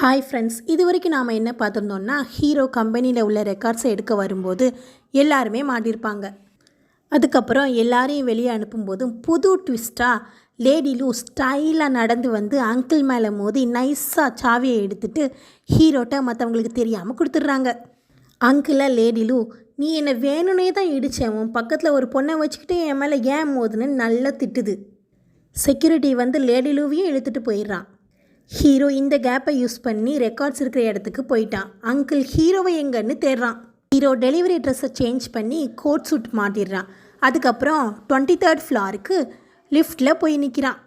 Hi friends இது வரைக்கும் நாம் என்ன பார்த்துருந்தோம்னா ஹீரோ கம்பெனியில் உள்ள ரெக்கார்ட்ஸை எடுக்க வரும்போது எல்லாருமே மாட்டியிருப்பாங்க அதுக்கப்புறம் எல்லாரையும் வெளியே அனுப்பும்போது புது ட்விஸ்ட்டாக லேடி லூ ஸ்டைலாக நடந்து வந்து அங்கிள் மேலே மோதி நைஸாக சாவியை எடுத்துட்டு ஹீரோட்ட மற்றவங்களுக்கு தெரியாமல் கொடுத்துட்றாங்க. அங்கிளை லேடி லூ நீ என்னை வேணும்னே தான் இடிச்சேன் உன் பக்கத்தில் ஒரு பொண்ணை வச்சுக்கிட்டு என் மேலே ஏன் மோதுன்னு நல்லா திட்டுது. செக்யூரிட்டி வந்து லேடி லூவையும் இழுத்துட்டு போயிடுறான். ஹீரோ இந்த கேப்பை யூஸ் பண்ணி ரெக்கார்ட்ஸ் இருக்கிற இடத்துக்கு போயிட்டான். அங்கிள் ஹீரோவை எங்கன்னு தேடுறான். ஹீரோ டெலிவரி ட்ரெஸ்ஸை சேஞ்ச் பண்ணி கோட் சூட் மாட்டிடுறான். அதுக்கப்புறம் டுவெண்ட்டி தேர்ட் ஃப்ளாருக்கு லிஃப்ட்டில் போய் நிற்கிறான்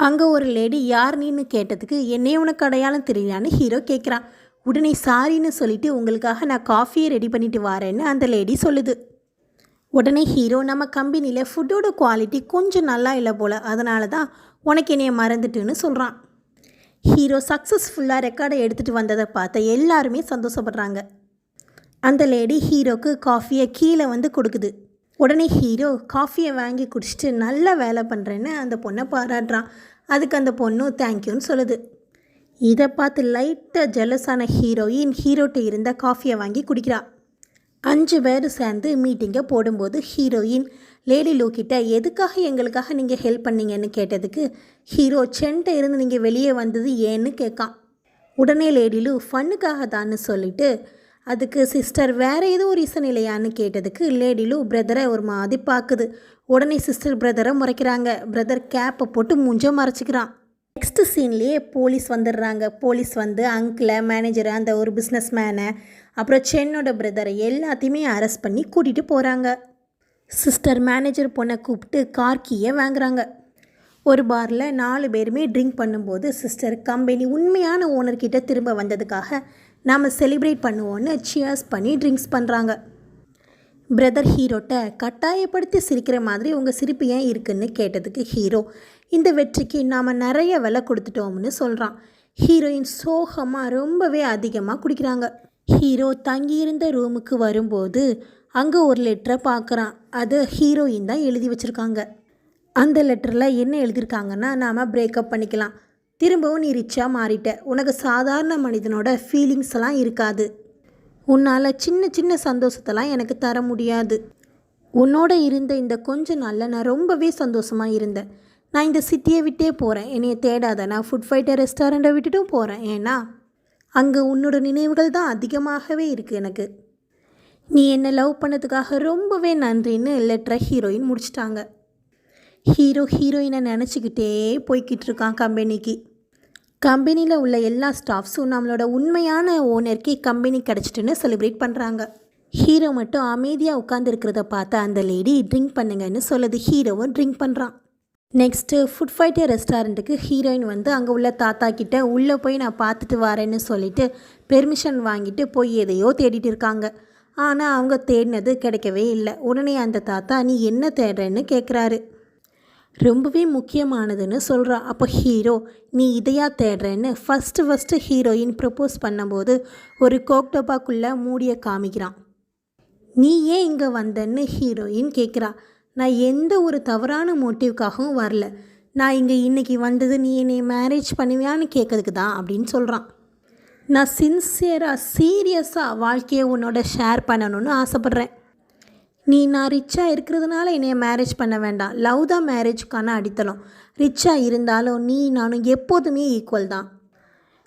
அங்கே ஒரு லேடி யார் நீன்னு கேட்டதுக்கு என்னையே உனக்கு அடையாளம் தெரியலான்னு ஹீரோ கேட்குறான் உடனே சாரின்னு சொல்லிட்டு உங்களுக்காக நான் காஃபியை ரெடி பண்ணிட்டு வரேன்னு அந்த லேடி சொல்லுது. உடனே ஹீரோ நம்ம கம்பெனியில் ஃபுட்டோட குவாலிட்டி கொஞ்சம் நல்லா இல்லை போல். அதனால தான் உனக்கு என்னைய மறந்துட்டுன்னு சொல்கிறான் ஹீரோ சக்ஸஸ்ஃபுல்லாக ரெக்கார்டை எடுத்துகிட்டு வந்ததை பார்த்த எல்லாருமே சந்தோஷப்படுறாங்க. அந்த லேடி ஹீரோக்கு காஃபியை கீழே வந்து கொடுக்குது. உடனே ஹீரோ காஃபியை வாங்கி குடிச்சிட்டு நல்லா வேலை பண்ணுறேன்னு அந்த பொண்ணை பாராட்டுறான். அதுக்கு அந்த பொண்ணும் தேங்க்யூன்னு சொல்லுது. இதை பார்த்து லைட்டாக ஜெலஸான ஹீரோயின் ஹீரோட்ட இருந்த காஃபியை வாங்கி குடிக்கிறா. அஞ்சு பேர் சேர்ந்து மீட்டிங்கை போடும்போது ஹீரோயின் லேடி லூக்கிட்ட எதுக்காக எங்களுக்காக நீங்கள் ஹெல்ப் பண்ணீங்கன்னு கேட்டதுக்கு ஹீரோ சென்ட்ட இருந்து நீங்கள் வெளியே வந்தது ஏன்னு கேட்கான். உடனே லேடி லூ ஃபன்னுக்காக தான்னு சொல்லிவிட்டு அதுக்கு சிஸ்டர் வேறு ஏதோ ரீசன் இல்லையான்னு கேட்டதுக்கு லேடி லூ பிரதரை ஒரு மாதிரி பார்க்குது. உடனே சிஸ்டர் பிரதரை முறைக்கிறாங்க. பிரதர் கேப்பை போட்டு மூஞ்ச மறைச்சிக்கிறான். நெக்ஸ்ட் சீன்லேயே போலீஸ் வந்துடுறாங்க. போலீஸ் வந்து அங்கிளை மேனேஜரை அந்த ஒரு பிஸ்னஸ் மேனை அப்புறம் சென்னோட பிரதரை எல்லாத்தையுமே அரெஸ்ட் பண்ணி கூட்டிகிட்டு போகிறாங்க சிஸ்டர் மேனேஜர் பொண்ணை கூப்பிட்டு கார் கீயை வாங்குறாங்க. ஒரு பாரில் நாலு பேருமே ட்ரிங்க் பண்ணும்போது சிஸ்டர் கம்பெனி உண்மையான ஓனர்கிட்ட திரும்ப வந்ததுக்காக நாம் செலிப்ரேட் பண்ணுவோன்னு சியர்ஸ் பண்ணி ட்ரிங்க்ஸ் பண்ணுறாங்க பிரதர் ஹீரோட்ட கட்டாயப்படுத்தி சிரிக்கிற மாதிரி உங்கள் சிரிப்பு ஏன் இருக்குன்னு கேட்டதுக்கு ஹீரோ இந்த வெற்றிக்கு நாம் நிறைய விலை கொடுத்துட்டோம்னு சொல்கிறான் ஹீரோயின் சோகமாக ரொம்பவே அதிகமாக குடிக்கிறாங்க. ஹீரோ தங்கியிருந்த ரூமுக்கு வரும்போது அங்கே ஒரு லெட்டரை பார்க்குறான் அது ஹீரோயின் தான் எழுதி வச்சுருக்காங்க. அந்த லெட்டரில் என்ன எழுதியிருக்காங்கன்னா நாம் பிரேக்கப் பண்ணிக்கலாம். திரும்பவும் நீ ரிச்சாக மாறிட்ட. உனக்கு சாதாரண மனிதனோட ஃபீலிங்ஸ் எல்லாம் இருக்காது. உன்னால் சின்ன சின்ன சந்தோஷத்தெல்லாம் எனக்கு தர முடியாது. உன்னோட இருந்த இந்த கொஞ்ச நாளில் நான் ரொம்பவே சந்தோஷமாக இருந்தேன். நான் இந்த சிட்டியை விட்டே போகிறேன் என்னைய தேடாத. நான் ஃபுட் ஃபைட்டர் ரெஸ்டாரண்ட்டை விட்டுட்டும் போகிறேன் ஏன்னா அங்கே உன்னோட நினைவுகள் தான் அதிகமாகவே இருக்குது எனக்கு. நீ என்னை லவ் பண்ணதுக்காக ரொம்பவே நன்றின்னு லெட்டரை ஹீரோயின் முடிச்சிட்டாங்க. ஹீரோ ஹீரோயினை நினச்சிக்கிட்டே போய்கிட்டு இருக்கான் கம்பெனிக்கு. கம்பெனியில் உள்ள எல்லா ஸ்டாஃப்ஸும் நம்மளோட உண்மையான ஓனருக்கே கம்பெனி கிடச்சிட்டுன்னு செலிப்ரேட் பண்ணுறாங்க ஹீரோ மட்டும் அமைதியாக உட்காந்துருக்கிறத பார்த்த அந்த லேடி ட்ரிங்க் பண்ணுங்கன்னு சொல்லுது. ஹீரோவும் ட்ரிங்க் பண்ணுறான் நெக்ஸ்ட்டு ஃபுட் ஃபைட்டர் ரெஸ்டாரண்ட்டுக்கு ஹீரோயின் வந்து அங்கே உள்ள தாத்தா கிட்ட உள்ளே போய் நான் பார்த்துட்டு வரேன்னு சொல்லிட்டு பெர்மிஷன் வாங்கிட்டு போய் எதையோ தேடிட்டு இருக்காங்க. ஆனால் அவங்க தேடினது கிடைக்கவே இல்லை. உடனே அந்த தாத்தா நீ என்ன தேடுறேன்னு கேட்குறாரு ரொம்பவே முக்கியமானதுன்னு சொல்கிறா அப்போ ஹீரோ நீ இதையா தேடுறேன்னு? ஃபஸ்ட்டு ஃபஸ்ட்டு ஹீரோயின் ப்ரப்போஸ் பண்ணும்போது ஒரு கோக்டோபாக்குள்ளே மூடிய காமிக்கிறான். நீ ஏன் இங்கே வந்தன்னு? ஹீரோயின் கேட்குறா நான் எந்த ஒரு தவறான மோட்டிவ்க்காகவும் வரல. நான் இங்கே இன்றைக்கி வந்தது நீ என்னை மேரேஜ் பண்ணுவியான்னு கேட்கறதுக்கு தான் அப்படின்னு சொல்கிறான் நான் சின்சியராக சீரியஸாக வாழ்க்கையை உன்னோட ஷேர் பண்ணணும்னு ஆசைப்பட்றேன். நீ நான் ரிச்சாக இருக்கிறதுனால என்னைய மேரேஜ் பண்ண வேண்டாம். லவ் தான் மேரேஜுக்கான அடித்தளம். ரிச்சாக இருந்தாலும் நீ நானும் எப்போதுமே ஈக்குவல் தான்.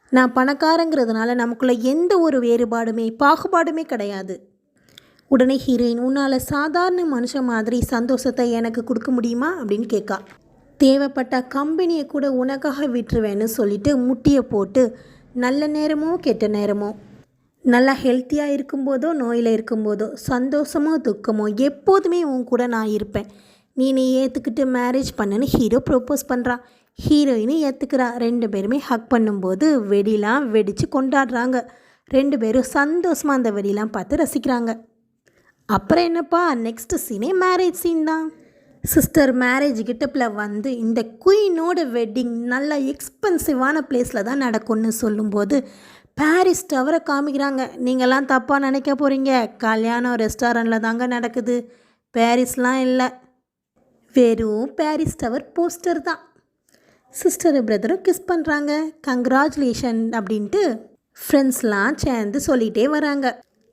நான் பணக்காரங்கிறதுனால நமக்குள்ளே எந்த ஒரு வேறுபாடுமே பாகுபாடுமே கிடையாது. உடனே ஹீரோயின் உன்னால் சாதாரண மனுஷன் மாதிரி சந்தோஷத்தை எனக்கு கொடுக்க முடியுமா? அப்படின்னு கேட்கா தேவைப்பட்ட கம்பெனியை கூட உனக்காக விட்டுருவேன்னு சொல்லிட்டு முட்டியை போட்டு நல்ல நேரமோ கெட்ட நேரமோ நல்லா ஹெல்த்தியாக இருக்கும்போதோ நோயில் இருக்கும்போதோ சந்தோஷமோ துக்கமோ எப்போதுமே உன் கூட நான் இருப்பேன். நீ நீ ஏற்றுக்கிட்டு மேரேஜ் பண்ணுன்னு ஹீரோ ப்ரோப்போஸ் பண்ணுறான் ஹீரோயினும் ஏற்றுக்கிறா ரெண்டு பேருமே ஹக் பண்ணும்போது வெடிலாம் வெடித்து கொண்டாடுறாங்க. ரெண்டு பேரும் சந்தோஷமாக அந்த வெடிலாம் பார்த்து ரசிக்கிறாங்க. அப்புறம் என்னப்பா நெக்ஸ்ட் சீனே மேரேஜ் சீன் தான். சிஸ்டர் மேரேஜ் கிட்டப்பில் வந்து இந்த குயினோட வெட்டிங் நல்ல எக்ஸ்பென்சிவான பிளேஸில் தான் நடக்கும்னு சொல்லும்போது பாரிஸ் டவரை காமிக்கிறாங்க. நீங்கள்லாம் தப்பாக நினைக்க போகிறீங்க கல்யாணம் ரெஸ்டாரண்ட்டில் தாங்க நடக்குது. பாரிஸ்லாம் இல்லை. வெறும் பாரிஸ் டவர் போஸ்டர் தான். சிஸ்டர் பிரதரும் கிஸ் பண்ணுறாங்க கங்க்ராச்சுலேஷன் அப்படின்ட்டு ஃப்ரெண்ட்ஸ்லாம் சேர்ந்து சொல்லிகிட்டே வராங்க.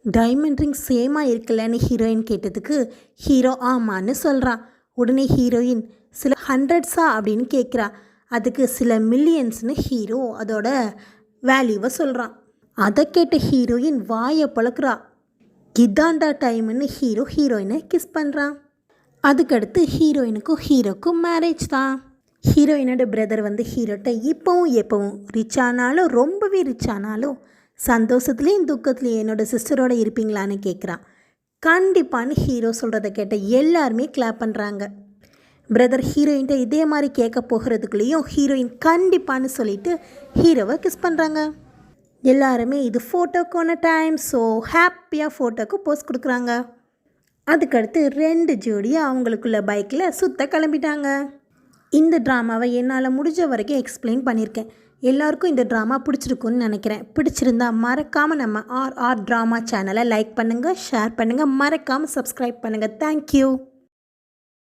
டைமண்ட் ரிங் சேமாக இருக்குல்லன்னு ஹீரோயின் கேட்டதுக்கு ஹீரோ ஆமான்னு சொல்கிறான் உடனே ஹீரோயின் சில ஹண்ட்ரட்ஸா அப்படின்னு கேட்குறா அதுக்கு சில மில்லியன்ஸ்னு ஹீரோ அதோட வேல்யூவை சொல்கிறான் அதை கேட்ட ஹீரோயின் வாயை பழக்கிறா. இதாண்டா டைம்னு ஹீரோ ஹீரோயினை கிஸ் பண்ணுறான் அதுக்கடுத்து ஹீரோயினுக்கும் ஹீரோக்கும் மேரேஜ் தான் ஹீரோயினோட பிரதர் வந்து ஹீரோட்ட இப்போவும் எப்போவும் ரிச் ஆனாலும் ரொம்பவே ரிச் ஆனாலும் சந்தோஷத்துலேயும் துக்கத்துலேயும் என்னோட சிஸ்டரோடு இருப்பீங்களான்னு கேட்குறான் கண்டிப்பான்னு ஹீரோ சொல்கிறத கேட்ட எல்லாருமே கிளாப் பண்ணுறாங்க பிரதர் ஹீரோயின்ட்ட இதே மாதிரி கேட்க போகிறதுக்குள்ளேயும் ஹீரோயின் கண்டிப்பான்னு சொல்லிட்டு ஹீரோவை கிஸ் பண்ணுறாங்க எல்லாருமே இது ஃபோட்டோக்கான டைம் ஸோ ஹாப்பியாக ஃபோட்டோக்கு போஸ்ட் கொடுக்குறாங்க. அதுக்கடுத்து ரெண்டு ஜோடியாக அவங்களுக்குள்ள பைக்கில் சுத்த கிளம்பிட்டாங்க. இந்த ட்ராமாவை என்னால் முடிஞ்ச வரைக்கும் எக்ஸ்பிளைன் பண்ணியிருக்கேன் எல்லாருக்கும் இந்த ட்ராமா பிடிச்சிருக்குன்னு நினைக்கிறேன். பிடிச்சிருந்தா மறக்காமல் நம்ம ஆர் ஆர் ட்ராமா சேனலை லைக் பண்ணுங்கள் ஷேர் பண்ணுங்கள் மறக்காமல் சப்ஸ்கிரைப் பண்ணுங்கள் தேங்க்யூ